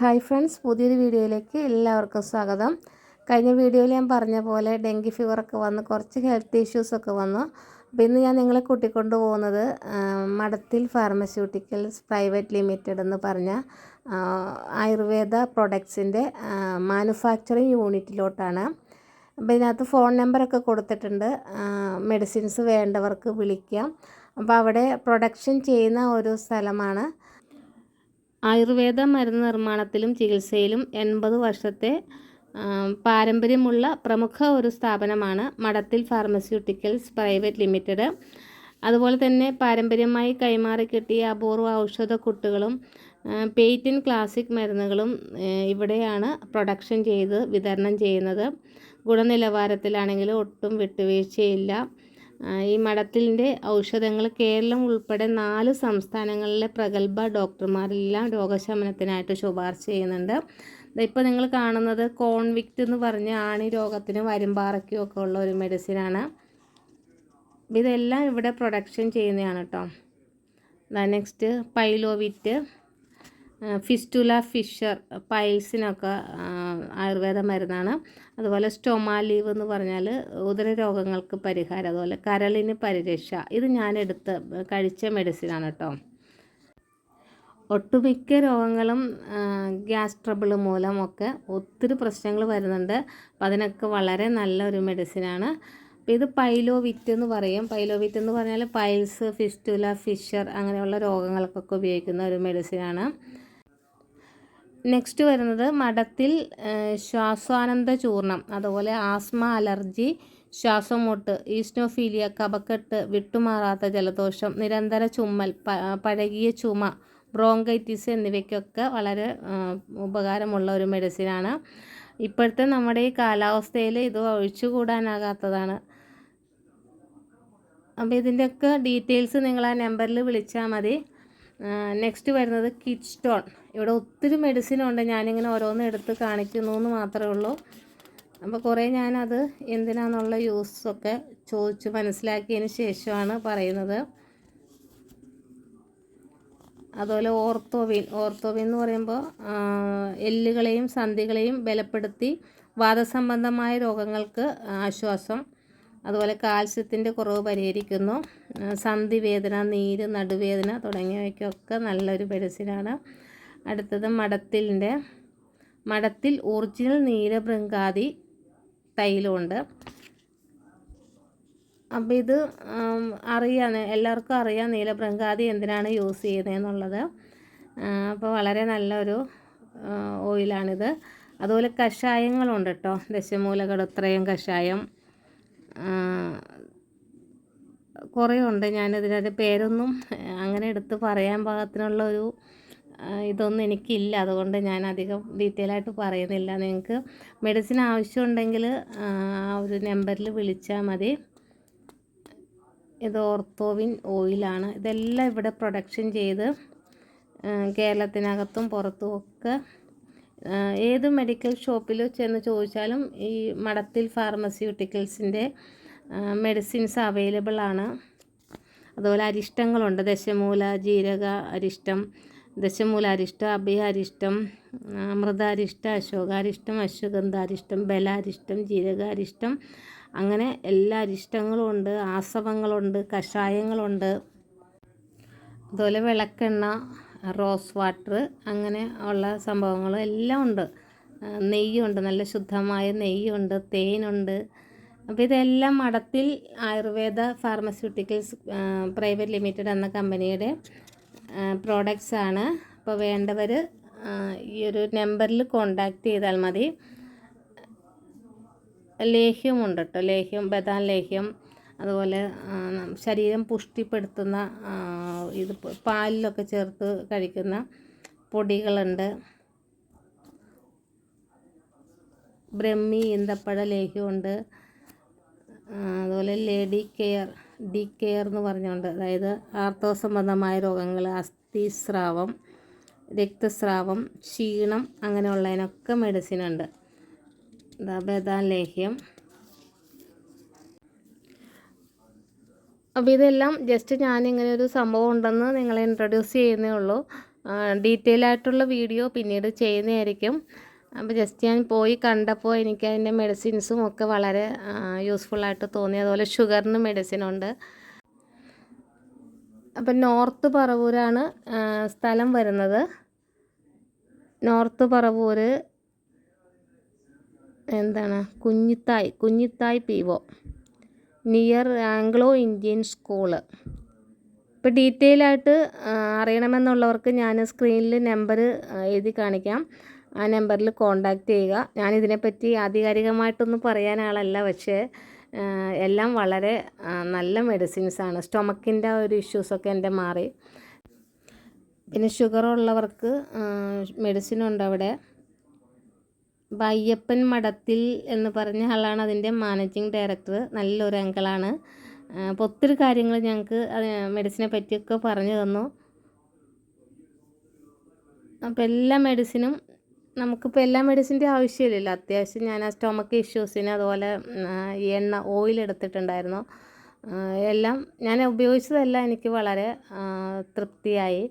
Hi friends പുതിയൊരു വീഡിയോയിലേക്ക് എല്ലാവർക്കും സ്വാഗതം. കഴിഞ്ഞ വീഡിയോയിൽ ഞാൻ പറഞ്ഞ പോലെ ഡെങ്കി ഫീവറൊക്കെ വന്ന് കുറച്ച് ഹെൽത്ത് ഇഷ്യൂസൊക്കെ വന്നു. അപ്പോൾ ഇന്ന് ഞാൻ നിങ്ങളെ കൂട്ടിക്കൊണ്ട് പോകുന്നത് മടത്തിൽ ഫാർമസ്യൂട്ടിക്കൽസ് പ്രൈവറ്റ് ലിമിറ്റഡ് എന്ന് പറഞ്ഞ ആയുർവേദ പ്രൊഡക്ട്സിന്റെ മാനുഫാക്ചറിങ് യൂണിറ്റിലോട്ടാണ് അപ്പോൾ ഇതിനകത്ത് ഫോൺ നമ്പറൊക്കെ കൊടുത്തിട്ടുണ്ട്. മെഡിസിൻസ് വേണ്ടവർക്ക് വിളിക്കാം. അപ്പോൾ അവിടെ പ്രൊഡക്ഷൻ ചെയ്യുന്ന ഒരു സ്ഥലമാണ് ആയുർവേദ മരുന്ന് നിർമ്മാണത്തിലും ചികിത്സയിലും എൺപത് വർഷത്തെ പാരമ്പര്യമുള്ള പ്രമുഖ ഒരു സ്ഥാപനമാണ് മടത്തിൽ ഫാർമസ്യൂട്ടിക്കൽസ് പ്രൈവറ്റ് ലിമിറ്റഡ്. അതുപോലെ തന്നെ പാരമ്പര്യമായി കൈമാറി കിട്ടിയ അപൂർവ ഔഷധക്കുട്ടുകളും പേറ്റൻ ക്ലാസിക് മരുന്നുകളും ഇവിടെയാണ് പ്രൊഡക്ഷൻ ചെയ്ത് വിതരണം ചെയ്യുന്നത്. ഗുണനിലവാരത്തിലാണെങ്കിലും ഒട്ടും വിട്ടുവീഴ്ചയില്ല. ഈ മഠത്തിന്റെ ഔഷധങ്ങൾ കേരളം ഉൾപ്പെടെ നാല് സംസ്ഥാനങ്ങളിലെ പ്രഗത്ഭ ഡോക്ടർമാരെല്ലാം രോഗശമനത്തിനായിട്ട് ശുപാർശ ചെയ്യുന്നുണ്ട്. ഇപ്പോൾ നിങ്ങൾ കാണുന്നത് കോൺവിക്റ്റ് എന്ന് പറഞ്ഞ ആണി രോഗത്തിന് വരുമ്പാറയ്ക്കും ഒക്കെ ഉള്ള ഒരു മെഡിസിനാണ് ഇതെല്ലാം ഇവിടെ പ്രൊഡക്ഷൻ ചെയ്യുന്നതാണ് കേട്ടോ നെക്സ്റ്റ് പൈലോവിറ്റ് ഫിസ്റ്റുല ഫിഷർ പൈൽസിനൊക്കെ ആയുർവേദ മരുന്നാണ്. അതുപോലെ സ്റ്റൊമാലീവ് എന്ന് പറഞ്ഞാൽ ഉദര രോഗങ്ങൾക്ക് പരിഹാരം. അതുപോലെ കരളിന് പരിരക്ഷ. ഇത് ഞാൻ എടുത്ത് കഴിച്ച മെഡിസിനാണ് കേട്ടോ. ഒട്ടുമിക്ക രോഗങ്ങളും ഗ്യാസ് ട്രബിൾ മൂലമൊക്കെ ഒത്തിരി പ്രശ്നങ്ങൾ വരുന്നുണ്ട്. അപ്പം അതിനൊക്കെ വളരെ നല്ലൊരു മെഡിസിനാണ്. അപ്പോൾ ഇത് പൈലോവിറ്റ് എന്ന് പറയും. പൈലോവിറ്റ് എന്ന് പറഞ്ഞാൽ പൈൽസ് ഫിസ്റ്റുല ഫിഷർ അങ്ങനെയുള്ള രോഗങ്ങൾക്കൊക്കെ ഉപയോഗിക്കുന്ന ഒരു മെഡിസിനാണ്. നെക്സ്റ്റ് വരുന്നത് മഠത്തിൽ ശ്വാസാനന്ദ ചൂർണം അതുപോലെ ആസ്മ അലർജി ശ്വാസമുട്ട് ഈസ്നോഫീലിയ കപക്കെട്ട് വിട്ടുമാറാത്ത ജലദോഷം നിരന്തര ചുമ്മൽ പഴകിയ ചുമ ബ്രോങ്കൈറ്റിസ് എന്നിവയ്ക്കൊക്കെ വളരെ ഉപകാരമുള്ള ഒരു മെഡിസിനാണ് ഇപ്പോഴത്തെ നമ്മുടെ ഈ കാലാവസ്ഥയിൽ ഇത് ഒഴിച്ചുകൂടാനാകാത്തതാണ്. അപ്പോൾ ഇതിന്റെയൊക്കെ ഡീറ്റെയിൽസ് നിങ്ങൾ ആ നമ്പറിൽ വിളിച്ചാൽ മതി. നെക്സ്റ്റ് വരുന്നത് കിഡ് സ്റ്റോൺ ഇവിടെ ഒത്തിരി മെഡിസിൻ ഉണ്ട്. ഞാനിങ്ങനെ ഓരോന്ന് എടുത്ത് കാണിക്കുന്നു എന്ന് മാത്രമേ ഉള്ളൂ. അപ്പോൾ കുറേ ഞാനത് എന്തിനാന്നുള്ള യൂസൊക്കെ ചോദിച്ച് മനസ്സിലാക്കിയതിന് ശേഷമാണ് പറയുന്നത്. അതുപോലെ ഓർത്തോവിൻ. ഓർത്തോവിൻ എന്ന് പറയുമ്പോൾ എല്ലുകളെയും സന്ധികളെയും ബലപ്പെടുത്തി വാദസംബന്ധമായ രോഗങ്ങൾക്ക് ആശ്വാസം. അതുപോലെ കാൽസ്യത്തിന്റെ കുറവ് പരിഹരിക്കുന്നു. സന്ധിവേദന നീര് നടുവേദന തുടങ്ങിയവയ്ക്കൊക്കെ നല്ലൊരു മെഡിസിനാണ്. അടുത്തത് മടത്തിലിന്റെ മടത്തിൽ ഒറിജിനൽ നീരഭൃങ്കാതി തൈലമുണ്ട്. അപ്പോൾ ഇത് ആം, എല്ലാവർക്കും അറിയാം നീലഭൃങ്കാതി എന്തിനാണ് യൂസ് ചെയ്യുന്നതെന്നുള്ളത് അപ്പോൾ വളരെ നല്ലൊരു ഓയിലാണിത്. അതുപോലെ കഷായങ്ങളുണ്ട് കേട്ടോ ദശമൂലകടുത്രയും കഷായം. കുറേ ഉണ്ട് ഞാനിതിനകത്ത് പേരൊന്നും അങ്ങനെ എടുത്ത് പറയാൻ പാകത്തിനുള്ള ഒരു ഇതൊന്നും എനിക്കില്ല. അതുകൊണ്ട് ഞാൻ അധികം ഡീറ്റെയിൽ ആയിട്ട് പറയുന്നില്ല. നിങ്ങൾക്ക് മെഡിസിൻ ആവശ്യമുണ്ടെങ്കിൽ ആ ഒരു നമ്പറിൽ വിളിച്ചാൽ മതി. ഇത് ഓർത്തോവിൻ ഓയിലാണ് ഇതെല്ലാം ഇവിടെ പ്രൊഡക്ഷൻ ചെയ്ത് കേരളത്തിനകത്തും പുറത്തും ഒക്കെ ഏത് മെഡിക്കൽ ഷോപ്പിൽ ചെന്ന് ചോദിച്ചാലും ഈ മടത്തിൽ ഫാർമസ്യൂട്ടിക്കൽസിന്റെ മെഡിസിൻസ് അവൈലബിൾ ആണ്. അതുപോലെ അരിഷ്ടങ്ങളുണ്ട്. ദശമൂല ജീരക അരിഷ്ടം ദശമൂല അരിഷ്ടം അഭയാരിഷ്ടം അമൃതാരിഷ്ടം അശോകാരിഷ്ടം അശ്വഗന്ധാരിഷ്ടം ബലാരിഷ്ടം ജീരകാരിഷ്ടം. അങ്ങനെ എല്ലാ അരിഷ്ടങ്ങളും ഉണ്ട് ആസവങ്ങളുണ്ട് കഷായങ്ങളുണ്ട്. അതുപോലെ വിളക്കെണ്ണ റോസ് വാട്ടർ അങ്ങനെ ഉള്ള സംഭവങ്ങൾ എല്ലാം ഉണ്ട്. നെയ്യുണ്ട് നല്ല ശുദ്ധമായ നെയ്യുണ്ട് തേനുണ്ട്. അപ്പോൾ ഇതെല്ലാം മഠത്തിൽ ആയുർവേദ ഫാർമസ്യൂട്ടിക്കൽസ് പ്രൈവറ്റ് ലിമിറ്റഡ് എന്ന കമ്പനിയുടെ പ്രോഡക്റ്റ്സ് ആണ്. അപ്പോൾ വേണ്ടവർ ഈ ഒരു നമ്പറിൽ കോണ്ടാക്ട് ചെയ്താൽ മതി. ലേഹ്യമുണ്ട് കേട്ടോ ലേഹ്യം ബദാം ലേഹ്യം അതുപോലെ ശരീരം പുഷ്ടിപ്പെടുത്തുന്ന ഇത് പാലിലൊക്കെ ചേർത്ത് കഴിക്കുന്ന പൊടികളുണ്ട്. ബ്രഹ്മി ഈന്തപ്പഴ ലേഹ്യമുണ്ട്. അതുപോലെ ലേഡി കെയർ ഡി കെയർ എന്ന് പറഞ്ഞുകൊണ്ട് അതായത് ആർത്തവ സംബന്ധമായ രോഗങ്ങൾ അസ്ഥിസ്രാവം രക്തസ്രാവം ക്ഷീണം അങ്ങനെയുള്ളതിനൊക്കെ മെഡിസിൻ ഉണ്ട്. ബദാം ലേഹ്യം. അപ്പോൾ ഇതെല്ലാം ജസ്റ്റ് ഞാൻ ഇങ്ങനെ ഒരു സംഭവം ഉണ്ടെന്ന് നിങ്ങളെ ഇൻട്രൊഡ്യൂസ് ചെയ്യുന്നേ ഉള്ളൂ. ഡീറ്റെയിൽ ആയിട്ടുള്ള വീഡിയോ പിന്നീട് ചെയ്യുന്നതായിരിക്കും. അപ്പോൾ ജസ്റ്റ് ഞാൻ പോയി കണ്ടപ്പോൾ എനിക്ക് അതിന്റെ മെഡിസിൻസും ഒക്കെ വളരെ യൂസ്ഫുള്ളായിട്ട് തോന്നി. അതുപോലെ ഷുഗറിന് മെഡിസിൻ ഉണ്ട്. അപ്പം നോർത്ത് പറവൂരാണ് സ്ഥലം വരുന്നത്. നോർത്ത് പറവൂർ എന്താണ്? Kunjithai Kunjithai P O near Anglo Indian school ഇപ്പോൾ ഡീറ്റെയിൽ ആയിട്ട് അറിയണമെന്നുള്ളവർക്ക് ഞാൻ സ്ക്രീനിൽ നമ്പർ എഴുതി കാണിക്കാം. ആ നമ്പറിൽ കോണ്ടാക്ട് ചെയ്യുക. ഞാൻ ഇതിനെപ്പറ്റി ആധികാരികമായിട്ടൊന്നും പറയാൻ ആളല്ല പക്ഷേ എല്ലാം വളരെ നല്ല മെഡിസിൻസാണ് സ്റ്റൊമക്കിന്റെ ഒരു ഇഷ്യൂസൊക്കെ എന്റെ മാറി. പിന്നെ ഷുഗർ ഉള്ളവർക്ക് മെഡിസിൻ ഉണ്ട് അവിടെ. അപ്പോൾ അയ്യപ്പൻ മഠത്തിൽ എന്ന് പറഞ്ഞ ആളാണ് അതിന്റെ മാനേജിങ് ഡയറക്ടർ നല്ലൊരു അങ്കിളാണ് അപ്പോൾ ഒത്തിരി കാര്യങ്ങൾ ഞങ്ങൾക്ക് മെഡിസിനെ പറ്റിയൊക്കെ പറഞ്ഞു തന്നു. അപ്പോൾ എല്ലാ മെഡിസിനും നമുക്കിപ്പോൾ എല്ലാ മെഡിസിന്റെ ആവശ്യമില്ലല്ലോ. അത്യാവശ്യം ഞാൻ ആ സ്റ്റൊമക്ക് ഇഷ്യൂസിന് അതുപോലെ എണ്ണ ഓയിൽ എടുത്തിട്ടുണ്ടായിരുന്നു. എല്ലാം ഞാൻ ഉപയോഗിച്ചതെല്ലാം എനിക്ക് വളരെ തൃപ്തിയായി.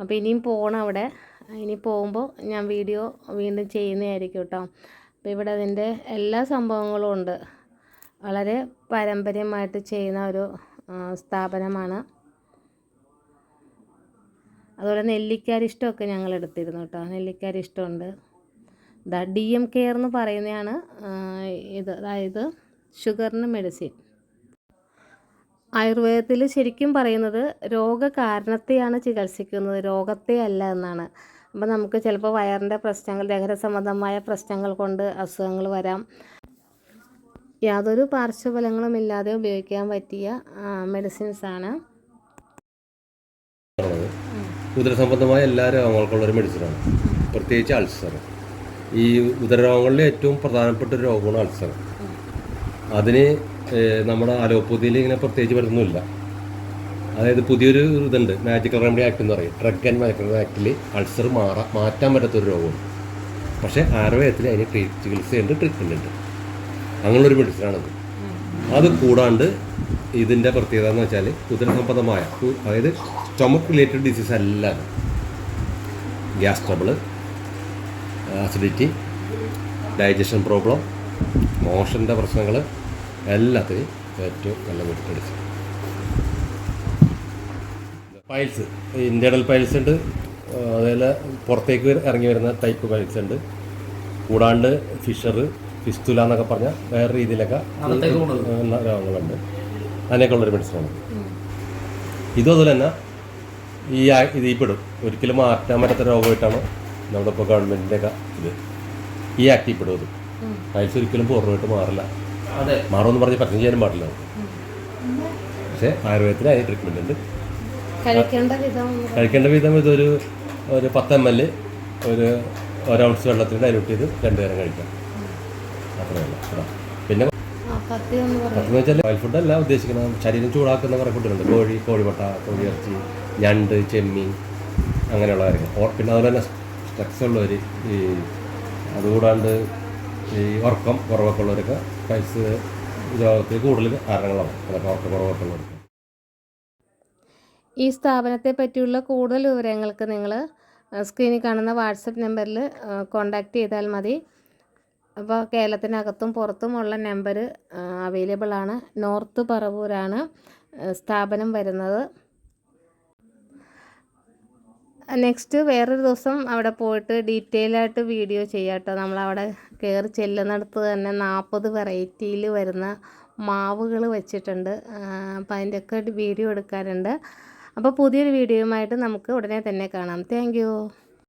അപ്പോൾ ഇനിയും പോകണം അവിടെ. ഇനി പോകുമ്പോൾ ഞാൻ വീഡിയോ വീണ്ടും ചെയ്യുന്നതായിരിക്കും കേട്ടോ. അപ്പോൾ ഇവിടെ അതിന്റെ എല്ലാ സംഭവങ്ങളും ഉണ്ട്. വളരെ പാരമ്പര്യമായിട്ട് ചെയ്യുന്ന ഒരു സ്ഥാപനമാണ്. അതുപോലെ നെല്ലിക്കാരിഷ്ടമൊക്കെ ഞങ്ങൾ എടുത്തിരുന്നു കേട്ടോ. നെല്ലിക്കാരിഷ്ടമുണ്ട് ദ ഡി എം കെയർ എന്ന് പറയുന്നതാണ് ഇത്. അതായത് ഷുഗറിന് മെഡിസിൻ. ആയുർവേദത്തിൽ ശരിക്കും പറയുന്നത് രോഗകാരണത്തെയാണ് ചികിത്സിക്കുന്നത്. രോഗത്തെ അല്ല എന്നാണ്. അപ്പോൾ നമുക്ക് ചിലപ്പോൾ വയറിന്റെ പ്രശ്നങ്ങൾ ദഹന സംബന്ധമായ പ്രശ്നങ്ങൾ കൊണ്ട് അസുഖങ്ങൾ വരാം. യാതൊരു പാർശ്വഫലങ്ങളും ഇല്ലാതെ ഉപയോഗിക്കാൻ പറ്റിയ മെഡിസിൻസ് ആണ്. ഉദരസംബന്ധമായ എല്ലാ രോഗങ്ങൾക്കുള്ളൊരു മെഡിസിനാണ് പ്രത്യേകിച്ച് അൾസർ. ഈ ഉദരരോഗങ്ങളിലെ ഏറ്റവും പ്രധാനപ്പെട്ട ഒരു രോഗമാണ് അൾസർ. അതിന് നമ്മുടെ അലോപ്പതിയിൽ ഇങ്ങനെ പ്രത്യേകിച്ച് മരുന്നൊന്നുമില്ല അതായത് പുതിയൊരു ഇതുണ്ട്. മാജിക്കൽ റെമഡി ആക്ട് എന്ന് പറയും. ഡ്രഗ് ആൻഡ് മാജിക്കൽ ആക്ടിൽ അൾസർ മാറാ മാറ്റാൻ പറ്റാത്തൊരു രോഗമാണ് പക്ഷേ ആയുർവേദത്തിൽ അതിന് ചികിത്സയുണ്ട് ട്രീറ്റ്മെന്റ് ഉണ്ട്. അങ്ങനെയുള്ളൊരു മെഡിസിനാണത് അത് കൂടാണ്ട് ഇതിന്റെ പ്രത്യേകത എന്ന് വെച്ചാൽ ഉദരസംബന്ധമായ അതായത് സ്റ്റൊമക്ക് റിലേറ്റഡ് ഡിസീസ് അല്ല gas trouble acidity digestion problem മോഷന്റെ പ്രശ്നങ്ങൾ എല്ലാത്തിനും ഏറ്റവും നല്ല മെഡിസിൻ പൈൽസ്. ഇന്റേണൽ പൈൽസ് ഉണ്ട്. അതുപോലെ പുറത്തേക്ക് ഇറങ്ങി വരുന്ന ടൈപ്പ് പൈൽസ് ഉണ്ട്. കൂടാണ്ട് ഫിഷർ ഫിസ്തുല എന്നൊക്കെ പറഞ്ഞ വേറെ രീതിയിലൊക്കെ രോഗങ്ങളുണ്ട് അതിനൊക്കെയുള്ളൊരു മെഡിസിനാണ് ഇതും അതുപോലെ തന്നെ ഈ ഇത് ഇതിൽ പെടും. ഒരിക്കലും മാറ്റാൻ പറ്റാത്ത രോഗമായിട്ടാണ് നമ്മുടെ ഇപ്പോൾ ഗവൺമെന്റിന്റെ ഒക്കെ ഇത്. ഈ ആക്ടിൽ പെടും അത് പൈസ ഒരിക്കലും പൂർണമായിട്ട് മാറില്ല. അതെ. മാറുമെന്ന് പറഞ്ഞ് പറ്റും ചെയ്യാനും പാടില്ല. പക്ഷേ ആയുർവേദത്തിന് അതിന് ട്രീറ്റ്മെന്റ് ഉണ്ട്. കഴിക്കേണ്ട വിധം ഇതൊരു ഒരു പത്ത് എം എൽ ഒരു ഒരൗൺസ് വെള്ളത്തിൽ ഡൈലൂട്ട് ചെയ്ത് രണ്ടു നേരം കഴിക്കാം അത്രയല്ല പിന്നെ ആ പത്തി ഒന്ന് പറയാം അതെന്ന് വെച്ചാൽ ഓയിൽ ഫുഡ് അല്ല ഉദ്ദേശിക്കുന്നത്. ശരീരം ചൂടാക്കുന്ന കുറേ ഫുഡുകളുണ്ട് കോഴി കോഴിമുട്ട കോഴിയിറച്ചി ഞണ്ട് ചെമ്മീൻ അങ്ങനെയുള്ള കാര്യങ്ങൾ. പിന്നെ അതുപോലെ തന്നെ സ്ട്രെസ് ഉള്ളവർ ഈ അതുകൂടാണ്ട് ഈ ഉറക്കം കുറവൊക്കെ ഉള്ളവരൊക്കെ പൈസ രോഗത്തിൽ കൂടുതൽ കാരണങ്ങളാണ് അതൊക്കെ ഉറക്കം കുറവൊക്കെ ഉള്ളവർക്ക്. ഈ സ്ഥാപനത്തെ പറ്റിയുള്ള കൂടുതൽ വിവരങ്ങൾക്ക് നിങ്ങൾ സ്ക്രീനിൽ കാണുന്ന വാട്സപ്പ് നമ്പറിൽ കോണ്ടാക്ട് ചെയ്താൽ മതി. അപ്പോൾ കേരളത്തിനകത്തും പുറത്തുമുള്ള നമ്പർ അവൈലബിൾ ആണ്. നോർത്ത് പറവൂരാണ് സ്ഥാപനം വരുന്നത്. നെക്സ്റ്റ് വേറൊരു ദിവസം അവിടെ പോയിട്ട് ഡീറ്റെയിൽ ആയിട്ട് വീഡിയോ ചെയ്യാം കേട്ടോ. നമ്മളവിടെ കയറി ചെല്ലുന്നിടത്ത് തന്നെ നാൽപ്പത് വെറൈറ്റിയിൽ വരുന്ന മാവുകൾ വെച്ചിട്ടുണ്ട്. അപ്പോൾ അതിന്റെയൊക്കെ വീഡിയോ എടുക്കാറുണ്ട് അപ്പോൾ പുതിയൊരു വീഡിയോയുമായിട്ട് നമുക്ക് ഉടനെ തന്നെ കാണാം. താങ്ക്